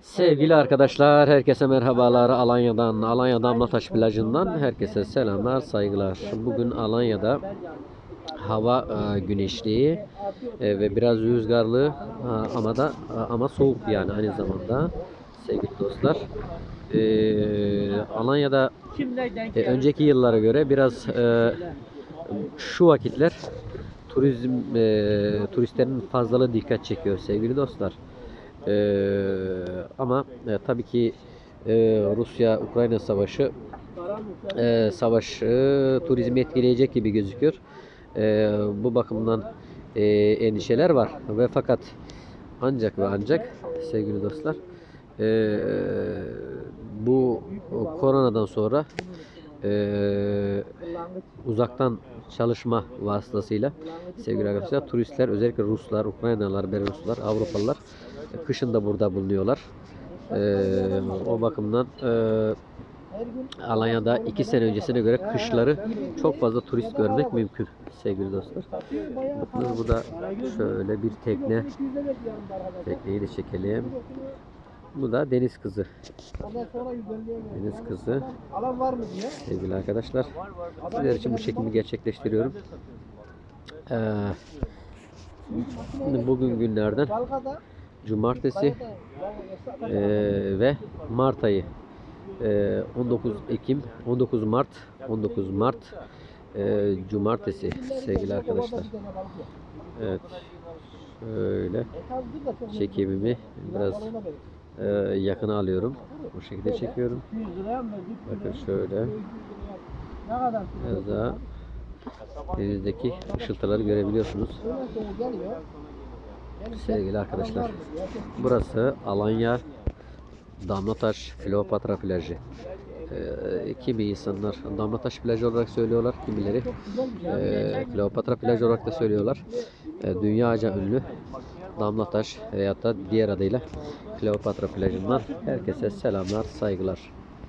Sevgili arkadaşlar, herkese merhabalar. Alanya'dan, Alanya Damlataş plajından herkese selamlar, saygılar. Bugün Alanya'da hava e, güneşli e, ve biraz rüzgarlı e, ama da ama soğuk yani aynı zamanda sevgili dostlar. Alanya'da önceki yıllara göre biraz şu vakitler turizm turistlerin fazlalığı dikkat çekiyor sevgili dostlar. E, ama e, tabii ki e, Rusya-Ukrayna savaşı e, savaşı turizmi etkileyecek gibi gözüküyor. E, bu bakımdan e, endişeler var ve fakat ancak ve ancak sevgili dostlar e, bu koronadan sonra e, uzaktan çalışma vasıtasıyla sevgili arkadaşlar turistler özellikle Ruslar, Ukraynalılar, Belaruslar, Avrupalılar kışın da burada bulunuyorlar. E, o bakımdan e, Alanya'da iki sene öncesine göre kışları çok fazla turist görmek mümkün sevgili dostlar. Bakınız bu da şöyle bir tekne. Tekneyi de çekelim. Bu da deniz kızı. Deniz kızı. Sevgili arkadaşlar. Sizler için bu çekimi gerçekleştiriyorum. Ee, bugün günlerden cumartesi ee, ve Mart ayı. Ee, 19 Ekim, 19 Mart, 19 Mart ee, cumartesi sevgili arkadaşlar. Evet. Şöyle çekimimi biraz ee, yakına alıyorum. Bu şekilde çekiyorum. 100 liraya mı verdik? Bakın şöyle biraz daha denizdeki ışıltıları görebiliyorsunuz. Sevgili arkadaşlar. Burası Alanya Damlataş Kleopatra plajı. Ee, kimi insanlar Damlataş plajı olarak söylüyorlar, kimileri ee, Kleopatra plajı olarak da söylüyorlar. Ee, dünyaca ünlü Damlataş veyahut da diğer adıyla Kleopatra plajından herkese selamlar, saygılar.